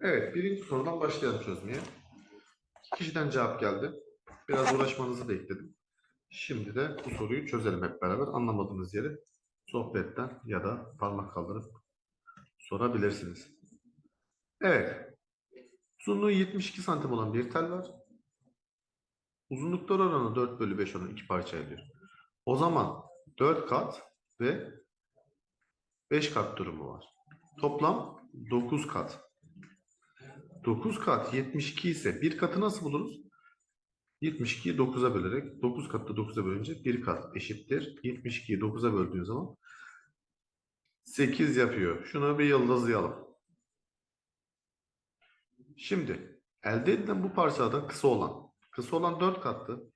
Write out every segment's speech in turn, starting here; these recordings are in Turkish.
Evet, birinci sorudan başlayalım çözmeye. İki kişiden cevap geldi. Biraz uğraşmanızı bekledim. Şimdi de bu soruyu çözelim hep beraber. Anlamadığınız yeri sohbetten ya da parmak kaldırıp sorabilirsiniz. Evet. Uzunluğu 72 santim olan bir tel var. Uzunlukları oranı 4 bölü 5 olan iki parça ediyor. O zaman 4 kat ve 5 kat durumu var. Toplam 9 kat. 9 kat 72 ise bir katı nasıl buluruz? 72'yi 9'a bölerek 9 katı 9'a bölünce bir kat eşittir. 72'yi 9'a böldüğün zaman 8 yapıyor. Şunu bir yıldızlayalım. Şimdi elde edilen bu parçadan kısa olan kısa olan 4 kattı.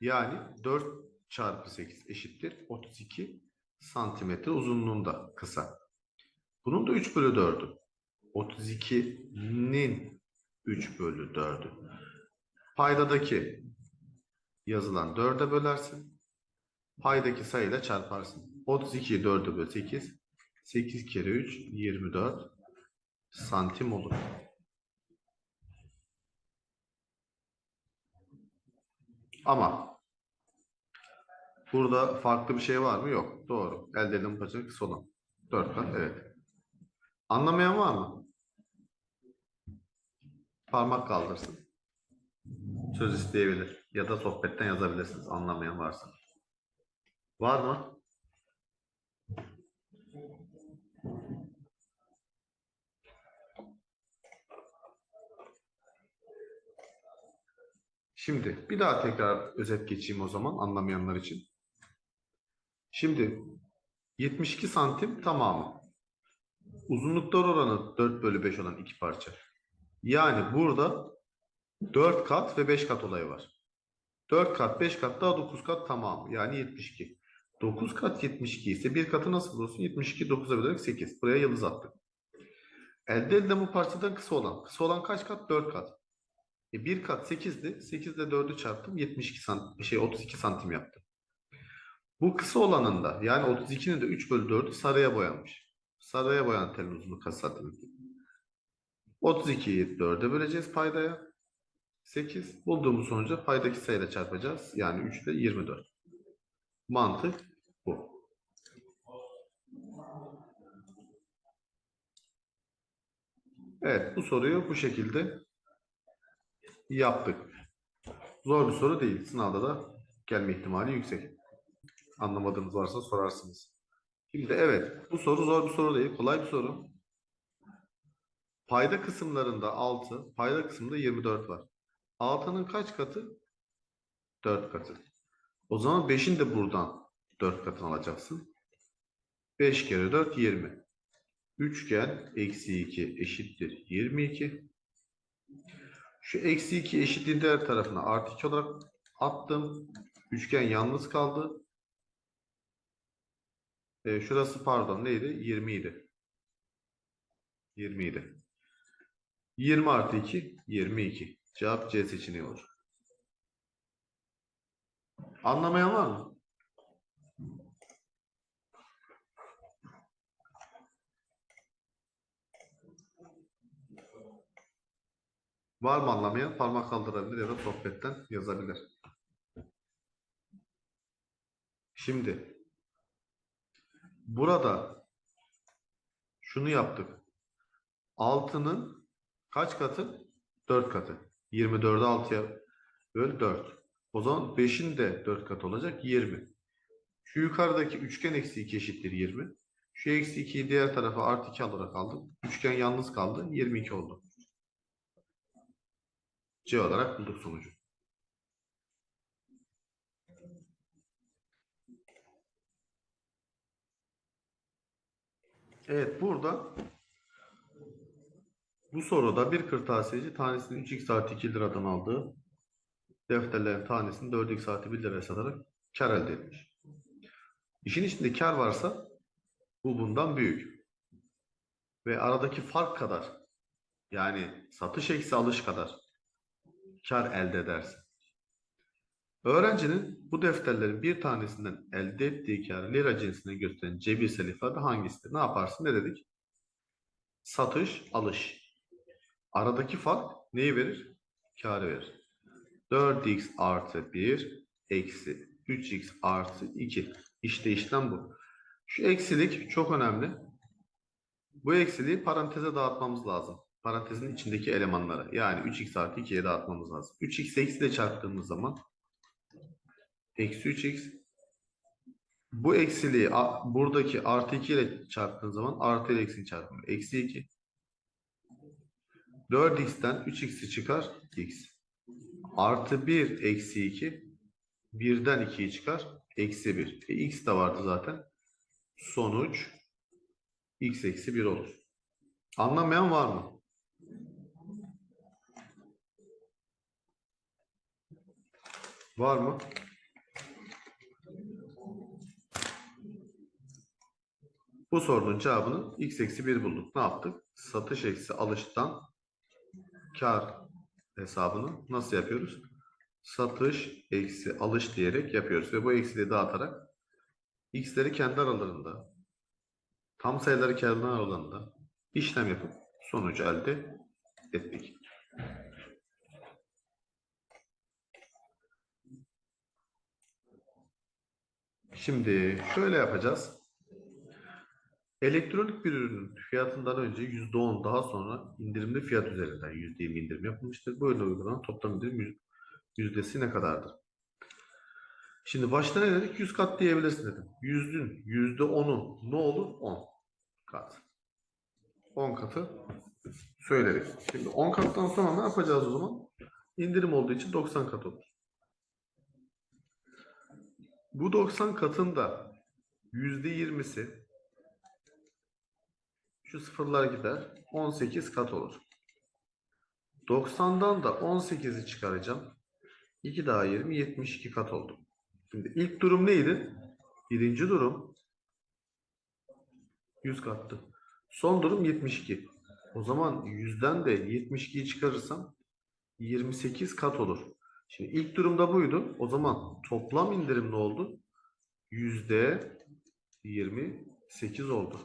Yani 4 çarpı 8 eşittir 32 santimetre uzunluğunda kısa. Bunun da 3 bölü 4'ü. 32'nin 3 bölü 4'ü. Paydadaki yazılan 4'e bölersin. Paydaki sayıyla çarparsın. 32'yi 4'e böl 8. 8 kere 3 24 santim olur. Ama burada farklı bir şey var mı? Yok. Doğru. Elde edilen parça kısa olan. 4 kat. Evet. Anlamayan var mı? Parmak kaldırsın. Söz isteyebilir. Ya da sohbetten yazabilirsiniz. Anlamayan varsa. Var mı? Şimdi bir daha tekrar özet geçeyim o zaman anlamayanlar için. Şimdi 72 santim tamamı. Uzunluklar oranı 4 bölü 5 olan iki parça. Yani burada 4 kat ve 5 kat olayı var. 4 kat, 5 kat daha 9 kat tamamı. Yani 72. 9 kat 72 ise bir katı nasıl bulursun? 72 9'a bölerek 8. Buraya yıldız attık. Elde edilen bu parçadan kısa olan. Kısa olan kaç kat? 4 kat. E bir kat 8'di. 8 ile 4'ü çarptım. 72 santim, şey 32 santim yaptı. Bu kısa olanın da yani 32'nin de 3 bölü 4'ü sarıya boyanmış. Sarıya boyanan telin uzunluğu kaç santimetre? 32'yi 4'e böleceğiz paydaya. 8 bulduğumuz sonuca paydaki sayıyla çarpacağız. Yani 3 ile 24. Mantık bu. Evet bu soruyu bu şekilde yaptık. Zor bir soru değil. Sınavda da gelme ihtimali yüksek. Anlamadığınız varsa sorarsınız. Şimdi evet bu soru zor bir soru değil. Kolay bir soru. Payda kısımlarında 6, payda kısmında 24 var. 6'nın kaç katı? 4 katı. O zaman 5'in de buradan 4 katını alacaksın. 5 kere 4 20. Üçgen eksi 2 eşittir 22. Şu eksi 2 eşitliğin diğer tarafına artı 2 olarak attım. Üçgen yalnız kaldı. E, şurası pardon neydi? 20 idi. 20 idi. 20 artı 2 22. Cevap C seçeneği olur. Anlamayan var mı? Var mı anlamayan? Parmak kaldırabilir ya da sohbetten yazabilir. Şimdi burada şunu yaptık. 6'nın kaç katı? 4 katı. 24'ü 6'ya böl 4. O zaman 5'in de 4 katı olacak 20. Şu yukarıdaki üçgen eksi 2 eşittir 20. Şu eksi 2'yi diğer tarafa artı 2 olarak aldım. Üçgen yalnız kaldı. 22 oldu. C olarak bulduk sonucu. Evet burada bu soruda bir kırtasiyeci tanesini 3x artı 2 liradan aldığı defterlerin tanesini 4x artı 1 liraya satarak kar elde etmiş. İşin içinde kar varsa bu bundan büyük. Ve aradaki fark kadar yani satış eksi alış kadar kar elde edersin. Öğrencinin bu defterlerin bir tanesinden elde ettiği kar lira cinsinden gösteren cebirsel ifade hangisidir? Ne yaparsın? Ne dedik? satış, alış. Aradaki fark neyi verir? Kârı verir. 4x artı 1 eksi 3x artı 2. İşte işlem bu. Şu eksilik çok önemli. Bu eksiliği paranteze dağıtmamız lazım. Parantezin içindeki elemanlara. Yani 3x artı 2'ye dağıtmamız lazım. 3x eksi ile çarptığımız zaman eksi 3x bu eksiliği buradaki artı 2 ile çarptığın zaman artı ile eksi çarpımı. Eksi 2. 4x'ten 3x'i çıkar x. Artı 1 eksi 2. 1'den 2'yi çıkar. Eksi 1. E, x de vardı zaten. Sonuç x eksi 1 olur. Anlamayan var mı? Var mı? Bu sorunun cevabını x eksi 1 bulduk. Ne yaptık? Satış eksi alıştan kar hesabını nasıl yapıyoruz? Satış eksi alış diyerek yapıyoruz. Ve bu eksiliği dağıtarak x'leri kendi aralarında tam sayıları kendi aralarında işlem yapıp sonucu elde ettik. Şimdi şöyle yapacağız. Elektronik bir ürünün fiyatından önce %10 daha sonra indirimli fiyat üzerinden %20 indirim yapılmıştır. Bu ürüne uygulanan toplam indirim yüz- yüzdesi ne kadardır? Şimdi başta ne dedik? 100 kat diyebilirsin dedim. Yüzün %10'u ne olur? 10 kat. 10 katı söyleriz. Şimdi 10 kattan sonra ne yapacağız o zaman? İndirim olduğu için 90 kat olur. Bu 90 katın da %20'si şu sıfırlar gider. 18 kat olur. 90'dan da 18'i çıkaracağım. 2 daha 20, 72 kat oldu. Şimdi ilk durum neydi? Birinci durum 100 kattı. Son durum 72. O zaman 100'den de 72'yi çıkarırsam 28 kat olur. Şimdi ilk durumda buydu. O zaman toplam indirim ne oldu? Yüzde 28 oldu.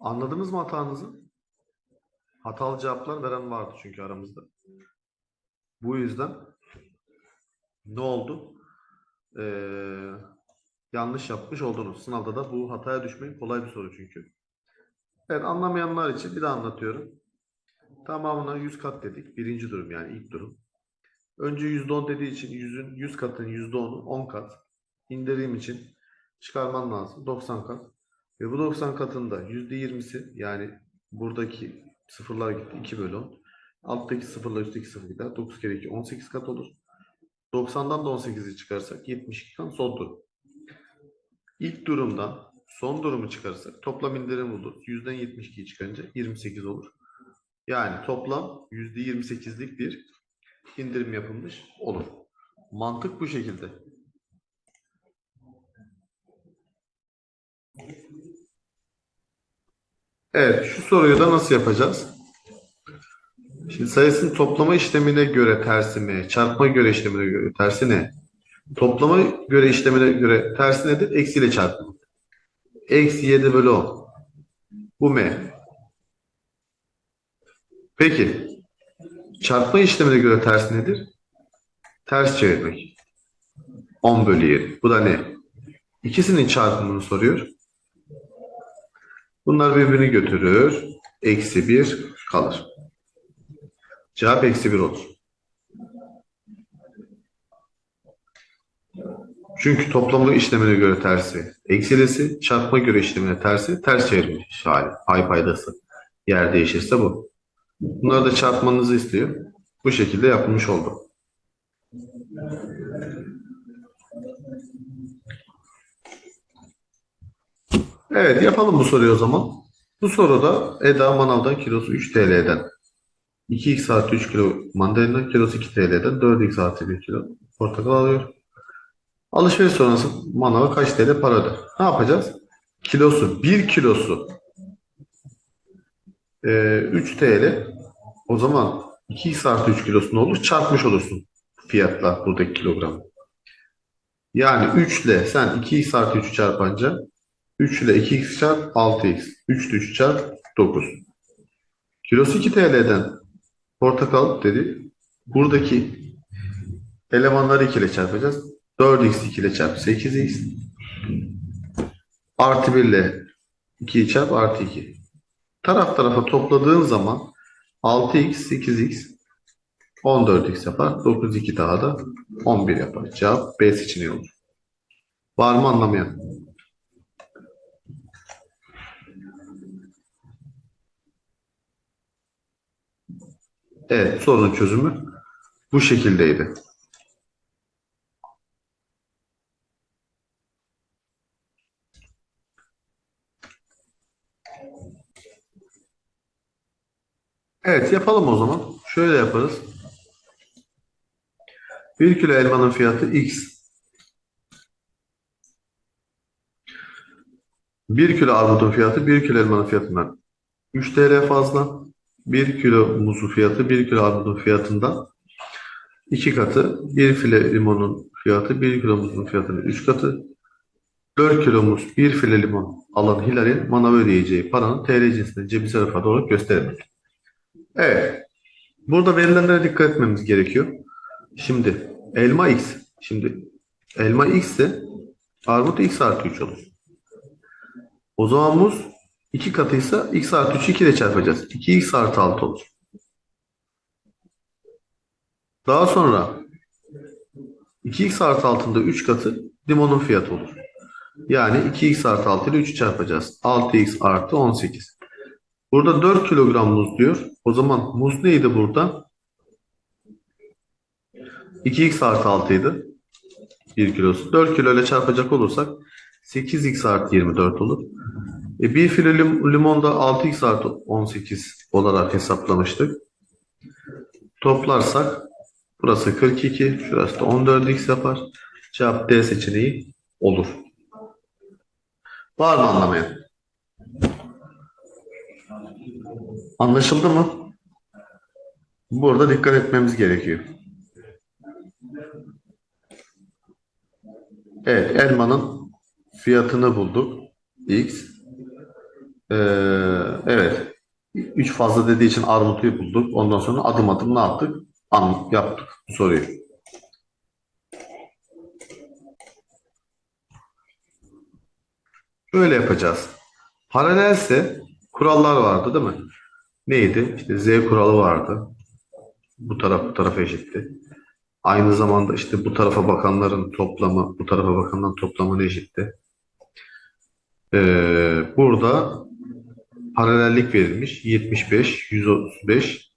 Anladınız mı hatanızı? Hatalı cevaplar veren vardı çünkü aramızda. Bu yüzden ne oldu? Ee, yanlış yapmış oldunuz. Sınavda da bu hataya düşmeyin. Kolay bir soru çünkü. Evet anlamayanlar için bir daha anlatıyorum. Tamamına 100 kat dedik. Birinci durum yani ilk durum. Önce %10 dediği için 100'ün 100 katın %10'u 10 kat. İndireyim için çıkarman lazım. 90 kat. Ve bu 90 katında %20'si yani buradaki sıfırlar gitti 2 bölü 10. Alttaki sıfırla üstteki sıfır gider. 9 kere 2 18 kat olur. 90'dan da 18'i çıkarsak 72 kat son durum. İlk durumdan son durumu çıkarırsak toplam indirim olur. 100'den 72'yi çıkarınca 28 olur. Yani toplam %28'lik bir indirim yapılmış olur. Mantık bu şekilde. Evet, şu soruyu da nasıl yapacağız? Şimdi sayısının toplama işlemine göre tersi mi? Çarpma göre işlemine göre tersi ne? Toplama göre işlemine göre tersi nedir? Eksiyle çarpma. Eksi 7 bölü 10. Bu m. Peki. Çarpma işlemine göre tersi nedir? Ters çevirmek. 10 bölü 7. Bu da ne? İkisinin çarpımını soruyor. Bunlar birbirini götürür. Eksi 1 kalır. Cevap eksi 1 olur. Çünkü toplamlı işlemine göre tersi eksilisi, çarpma göre işlemine tersi ters çevirmiş hali. Pay paydası. Yer değişirse bu. Bunları da çarpmanızı istiyor. Bu şekilde yapılmış oldu. Evet yapalım bu soruyu o zaman. Bu soruda Eda manavdan kilosu 3 TL'den 2x artı 3 kilo mandalina kilosu 2 TL'den 4x artı 1 kilo portakal alıyor. Alışveriş sonrası manava kaç TL para öder? Ne yapacağız? Kilosu 1 kilosu e, 3 TL o zaman 2x artı 3 kilosu ne olur? Çarpmış olursun fiyatla buradaki kilogram. Yani 3 ile sen 2x artı 3'ü çarpanca 3 ile 2x çarp 6x. 3 ile 3 çarp 9. Kilosu 2 TL'den portakal dedi. Buradaki elemanları 2 ile çarpacağız. 4x 2 ile çarp 8x. Artı 1 ile 2'yi çarp artı 2. Taraf tarafa topladığın zaman 6x 8x 14x yapar. 9 2 daha da 11 yapar. Cevap B seçeneği olur. Var mı anlamayan? Evet, sorunun çözümü bu şekildeydi. Evet, yapalım o zaman. Şöyle yaparız. 1 kilo elmanın fiyatı X. 1 kilo armutun fiyatı 1 kilo elmanın fiyatından 3 TL fazla. 1 kilo muzun fiyatı 1 kilo armutun fiyatından 2 katı. 1 file limonun fiyatı 1 kilo muzun fiyatının 3 katı. 4 kilo muz 1 file limon alan Hilal'in manava ödeyeceği paranın TL cinsinde cebisel ifade olarak gösterilmek. Evet. Burada verilenlere dikkat etmemiz gerekiyor. Şimdi elma x. Şimdi elma x ise armut x artı 3 olur. O zaman muz 2 katıysa x artı 3'ü 2 ile çarpacağız. 2x artı 6 olur. Daha sonra 2x artı 6'ın 3 katı limonun fiyatı olur. Yani 2x artı 6 ile 3'ü çarpacağız. 6x artı 18. Burada 4 kilogram muz diyor. O zaman muz neydi burada? 2x artı 6 idi. 1 kilosu. 4 kilo ile çarpacak olursak 8x artı 24 olur. E, 1 filo lim limon da 6x artı 18 olarak hesaplamıştık. Toplarsak burası 42, şurası da 14x yapar. Cevap D seçeneği olur. Var mı anlamayan? Anlaşıldı mı? Burada dikkat etmemiz gerekiyor. Evet, elmanın fiyatını bulduk. X. Ee, evet. 3 fazla dediği için armutu bulduk. Ondan sonra adım adım ne yaptık? An yaptık bu soruyu. Böyle yapacağız. Paralelse kurallar vardı değil mi? Neydi? İşte Z kuralı vardı. Bu taraf bu tarafa eşitti. Aynı zamanda işte bu tarafa bakanların toplamı bu tarafa bakanların toplamı eşitti. Ee, burada paralellik verilmiş. 75, 135.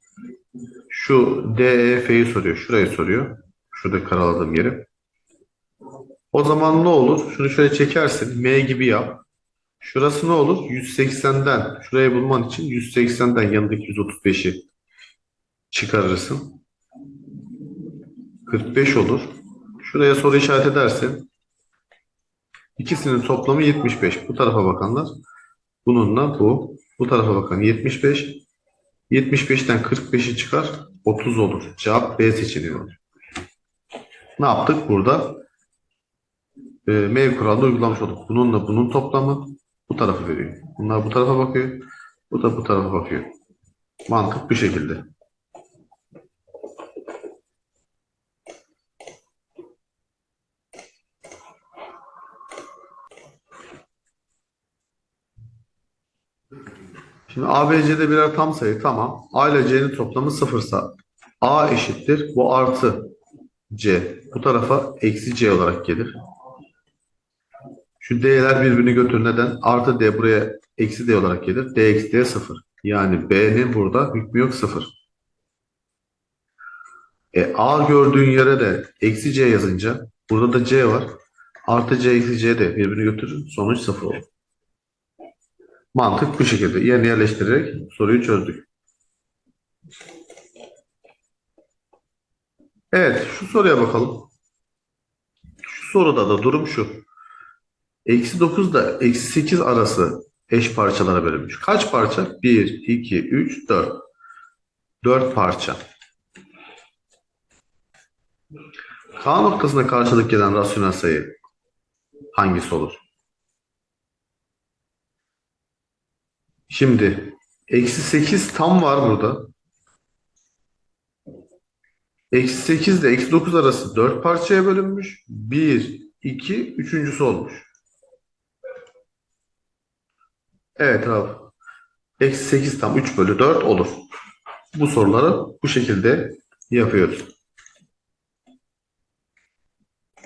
Şu DEF'yi soruyor. Şurayı soruyor. Şurada karaladığım yeri. O zaman ne olur? Şunu şöyle çekersin. M gibi yap. Şurası ne olur? 180'den. Şurayı bulman için 180'den yanındaki 135'i çıkarırsın. 45 olur. Şuraya soru işaret edersin. İkisinin toplamı 75. Bu tarafa bakanlar. Bununla bu. Bu tarafa bakan 75. 75'ten 45'i çıkar. 30 olur. Cevap B seçeneği olur. Ne yaptık burada? E, mev kuralını uygulamış olduk. Bununla bunun toplamı bu tarafı veriyor. Bunlar bu tarafa bakıyor. Bu da bu tarafa bakıyor. Mantık bu şekilde. Şimdi A, B, C'de birer tam sayı tamam. A ile C'nin toplamı sıfırsa A eşittir. Bu artı C. Bu tarafa eksi C olarak gelir. Şu D'ler birbirini götür. Neden? Artı D buraya eksi D olarak gelir. D eksi D sıfır. Yani B'nin burada hükmü yok sıfır. E, A gördüğün yere de eksi C yazınca burada da C var. Artı C eksi C de birbirini götürür. Sonuç sıfır olur. Mantık bu şekilde. Yerine yerleştirerek soruyu çözdük. Evet, şu soruya bakalım. Şu soruda da durum şu. Eksi 9 da eksi 8 arası eş parçalara bölünmüş. Kaç parça? 1, 2, 3, 4. 4 parça. K noktasına karşılık gelen rasyonel sayı hangisi olur? Şimdi eksi 8 tam var burada. Eksi 8 ile eksi 9 arası 4 parçaya bölünmüş. 1, 2, üçüncüsü olmuş. Evet abi. Eksi 8 tam 3 bölü 4 olur. Bu soruları bu şekilde yapıyoruz.